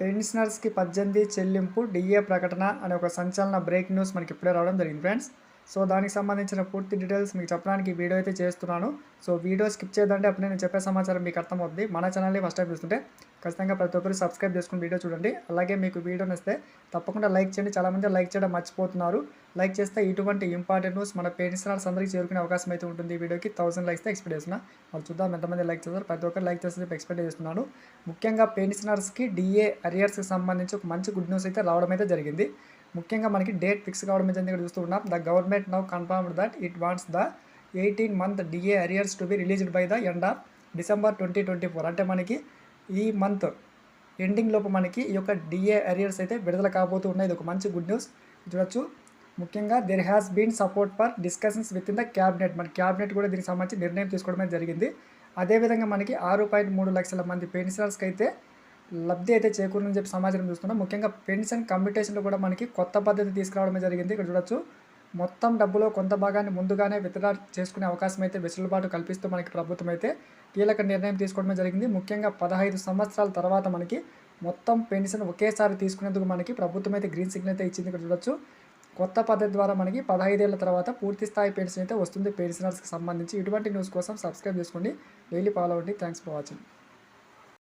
పెన్షనర్స్కి పద్దెనిమిది చెల్లింపు డిఏ ప్రకటన అనే ఒక సంచలన బ్రేక్ న్యూస్ మనకి ఇప్పుడే రావడం జరిగింది ఫ్రెండ్స్. సో దానికి సంబంధించిన పూర్తి డీటెయిల్స్ మీకు చెప్పడానికి వీడియో అయితే చేస్తున్నాను. సో వీడియో స్కిప్ చేయదంటే అప్పుడు నేను చెప్పే సమాచారం మీకు అర్థమవుతుంది మన ఛానల్ని ఫస్ట్ టైం చూస్తుంటే ఖచ్చితంగా ప్రతి ఒక్కరు సబ్స్క్రైబ్ చేసుకుని వీడియో చూడండి. అలాగే మీకు వీడియో నచ్చితే తప్పకుండా లైక్ చేయండి. చాలామంది లైక్ చేయడం మర్చిపోతున్నారు. లైక్ చేస్తే ఇటువంటి ఇంపార్టెంట్ న్యూస్ మన పెన్షనర్స్ అందరికీ చేరుకునే అవకాశం అయితే ఉంటుంది ఈ వీడియోకి. థౌసండ్ లైక్స్ ఎక్స్పెక్ట్ చేస్తున్నా. వాళ్ళు చూద్దాం ఎంతమంది లైక్ చేస్తారు. ప్రతి ఒక్కరు లైక్ చేస్తే ఎక్స్పెక్ట్ చేస్తున్నాను. ముఖ్యంగా పెన్షనర్స్కి డిఏ అరియర్స్కి సంబంధించి ఒక మంచి గుడ్ న్యూస్ అయితే రావడం అయితే జరిగింది. ముఖ్యంగా మనకి డేట్ ఫిక్స్ కావడం ఇక్కడ చూస్తూ ఉన్నాం the government now confirmed that it wants the eighteen month DA arrears to be released by the end of December twenty twenty four. అంటే మనకి ఈ మంత్ ఎండింగ్ లోపు మనకి ఈ యొక్క డిఏ అరియర్స్ అయితే విడుదల కాబోతూ ఉన్నాయి. ఇది ఒక మంచి గుడ్ న్యూస్. చూడొచ్చు. ముఖ్యంగా there has been support for discussions with in the cabinet మన క్యాబినెట్ కూడా దీనికి సంబంధించి నిర్ణయం తీసుకోవడమే జరిగింది. అదేవిధంగా మనకి ఆరు పాయింట్ మూడు లక్షల మంది పెన్షనర్స్కి అయితే లబ్ధి అయితే చేకూరుందని చెప్పి సమాచారం చూస్తున్నాం. ముఖ్యంగా పెన్షన్ కమ్యూటేషన్లో కూడా మనకి కొత్త పద్ధతి తీసుకురావడమే జరిగింది. ఇక్కడ చూడొచ్చు. మొత్తం డబ్బులో కొంత భాగాన్ని ముందుగానే విత్డ్రా చేసుకునే అవకాశం అయితే వెసులుబాటు కల్పిస్తూ మనకి ప్రభుత్వం అయితే కీలక నిర్ణయం తీసుకోవడమే జరిగింది. ముఖ్యంగా పదహైదు సంవత్సరాల తర్వాత మనకి మొత్తం పెన్షన్ ఒకేసారి తీసుకునేందుకు మనకి ప్రభుత్వం అయితే గ్రీన్ సిగ్నల్ అయితే ఇచ్చింది. ఇక్కడ చూడొచ్చు. కొత్త పద్ధతి ద్వారా మనకి పదహైదేళ్ళ తర్వాత పూర్తి స్థాయి పెన్షన్ అయితే వస్తుంది. పెన్షనర్స్కి సంబంధించి ఇటువంటి న్యూస్ కోసం సబ్స్క్రైబ్ చేసుకోండి. డైలీ ఫాలో అవ్వండి. Thanks for watching.